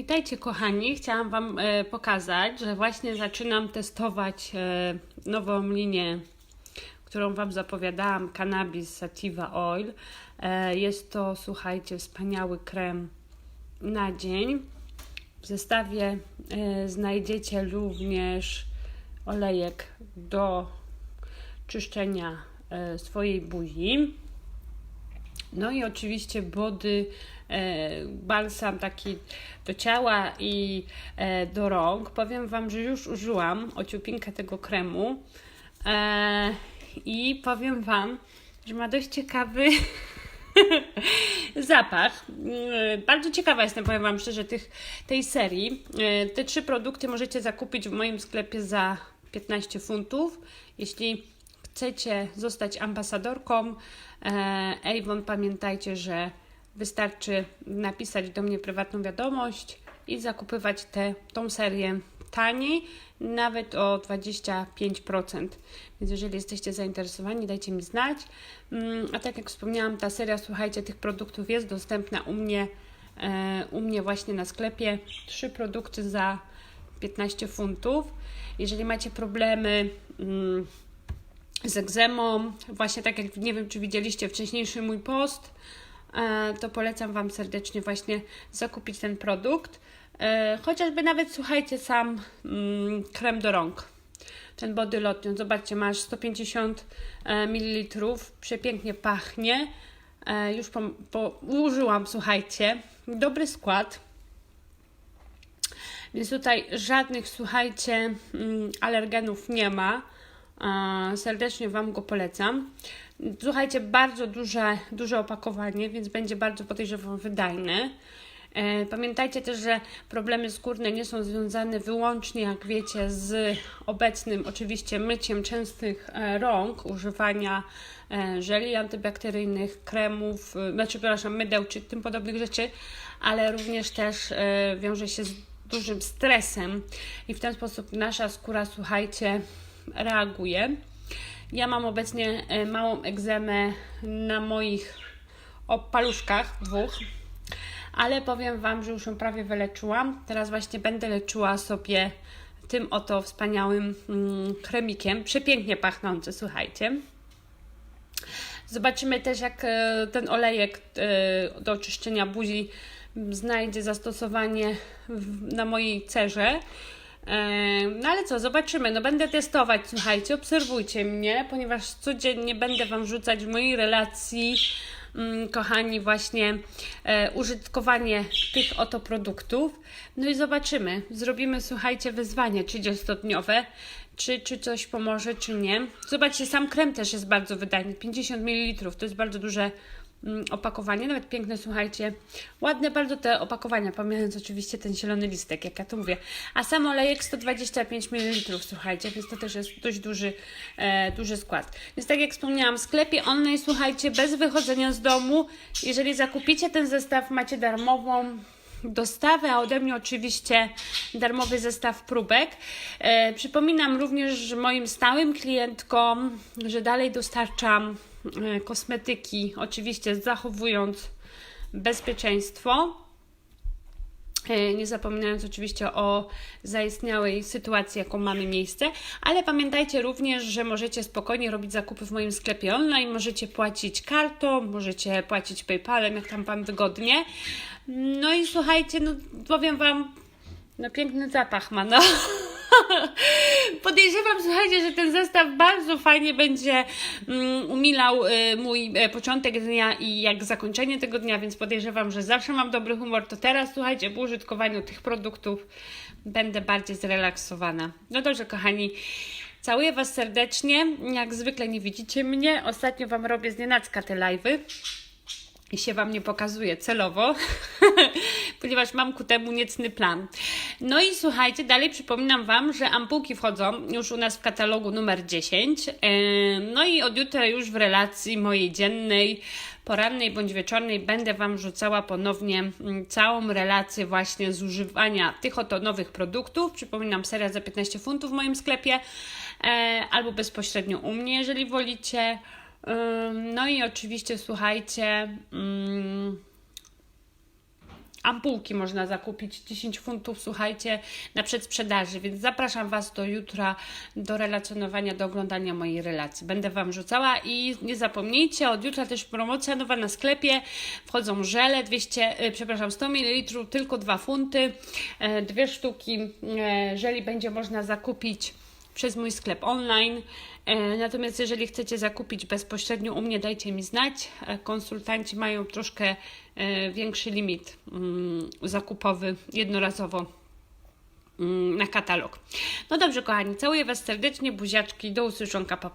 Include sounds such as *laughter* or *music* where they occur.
Witajcie kochani, chciałam Wam e, pokazać, że właśnie zaczynam testować e, nową linię, którą Wam zapowiadałam, Cannabis Sativa Oil. E, jest to, słuchajcie, wspaniały krem na dzień. W zestawie znajdziecie również olejek do czyszczenia swojej buzi. No i oczywiście body, e, balsam taki do ciała i e, do rąk. Powiem Wam, że już użyłam ociupinkę tego kremu e, i powiem Wam, że ma dość ciekawy *laughs* zapach. Mm, Bardzo ciekawa jestem, powiem Wam szczerze, tych, tej serii. Te trzy produkty możecie zakupić w moim sklepie za 15 funtów. Jeśli chcecie zostać ambasadorką e, Avon, pamiętajcie, że wystarczy napisać do mnie prywatną wiadomość i zakupywać tę serię taniej, nawet o 25%. Więc jeżeli jesteście zainteresowani, dajcie mi znać. Mm, A tak jak wspomniałam, ta seria, słuchajcie, tych produktów jest dostępna u mnie, e, u mnie właśnie na sklepie. Trzy produkty za 15 funtów. Jeżeli macie problemy mm, z egzemą, właśnie tak jak nie wiem, czy widzieliście wcześniejszy mój post, e, to polecam Wam serdecznie właśnie zakupić ten produkt. E, Chociażby nawet, słuchajcie, sam mm, krem do rąk. Ten body lotion, zobaczcie, masz 150 e, ml, przepięknie pachnie. Już po, po, użyłam, słuchajcie. Dobry skład. Więc tutaj żadnych, słuchajcie, mm, alergenów nie ma. E, Serdecznie Wam go polecam. Słuchajcie, bardzo duże, duże opakowanie, więc będzie bardzo podejrzewam wydajny. E, Pamiętajcie też, że problemy skórne nie są związane wyłącznie, jak wiecie, z obecnym oczywiście myciem częstych e, rąk, używania żeli antybakteryjnych, kremów, znaczy, przepraszam, mydeł czy tym podobnych rzeczy, ale również też wiąże się z dużym stresem i w ten sposób nasza skóra, słuchajcie, reaguje. Ja mam obecnie e, małą egzemę na moich o paluszkach dwóch, ale powiem Wam, że już ją prawie wyleczyłam. Teraz właśnie będę leczyła sobie tym oto wspaniałym mm, kremikiem, przepięknie pachnący, słuchajcie. Zobaczymy też, jak e, ten olejek e, do czyszczenia buzi znajdzie zastosowanie na mojej cerze. No ale co, zobaczymy. No będę testować, słuchajcie, obserwujcie mnie, ponieważ codziennie będę Wam wrzucać w mojej relacji, mm, kochani, właśnie e, użytkowanie tych oto produktów. No i zobaczymy. Zrobimy, słuchajcie, wyzwanie 30-dniowe. Czy, czy coś pomoże, czy nie. Zobaczcie, sam krem też jest bardzo wydajny. 50 ml to jest bardzo duże mm, opakowanie, nawet piękne, słuchajcie, ładne bardzo te opakowania, pomijając oczywiście ten zielony listek, jak ja to mówię. A sam olejek 125 ml, słuchajcie, więc to też jest dość duży, e, duży skład. Więc tak jak wspomniałam, w sklepie online, słuchajcie, bez wychodzenia z domu, jeżeli zakupicie ten zestaw, macie darmową dostawę, a ode mnie oczywiście darmowy zestaw próbek. E, przypominam również moim stałym klientkom, że dalej dostarczam e, kosmetyki, oczywiście zachowując bezpieczeństwo. Nie zapominając oczywiście o zaistniałej sytuacji, jaką mamy miejsce, ale pamiętajcie również, że możecie spokojnie robić zakupy w moim sklepie online, możecie płacić kartą, możecie płacić PayPalem, jak tam Wam wygodnie. No i słuchajcie, no powiem Wam, no piękny zapach ma, no. *laughs* Podejrzewam, słuchajcie, że ten zestaw bardzo fajnie będzie mm, umilał y, mój e, początek dnia i jak zakończenie tego dnia, więc podejrzewam, że zawsze mam dobry humor. To teraz, słuchajcie, po użytkowaniu tych produktów będę bardziej zrelaksowana. No dobrze, kochani. Całuję Was serdecznie. Jak zwykle nie widzicie mnie. Ostatnio Wam robię z nienacka te live'y i się Wam nie pokazuje celowo, *laughs* ponieważ mam ku temu niecny plan. No i słuchajcie, dalej przypominam Wam, że ampułki wchodzą już u nas w katalogu numer 10. Yy, No i od jutra już w relacji mojej dziennej, porannej bądź wieczornej będę Wam rzucała ponownie mm, całą relację właśnie zużywania tych oto nowych produktów. Przypominam, seria za 15 funtów w moim sklepie e, albo bezpośrednio u mnie, jeżeli wolicie. Ym, No i oczywiście słuchajcie, ym, ampułki można zakupić 10 funtów, słuchajcie, na przedsprzedaży, więc zapraszam Was do jutra do relacjonowania, do oglądania mojej relacji. Będę Wam rzucała i nie zapomnijcie, od jutra też promocja nowa na sklepie, wchodzą żele 200, y, przepraszam, 100 ml, tylko 2 funty, e, dwie sztuki e, żeli będzie można zakupić przez mój sklep online. E, Natomiast jeżeli chcecie zakupić bezpośrednio u mnie, dajcie mi znać. E, Konsultanci mają troszkę e, większy limit mm, zakupowy jednorazowo mm, na katalog. No dobrze, kochani, całuję Was serdecznie, buziaczki, do usłyszonka, papa.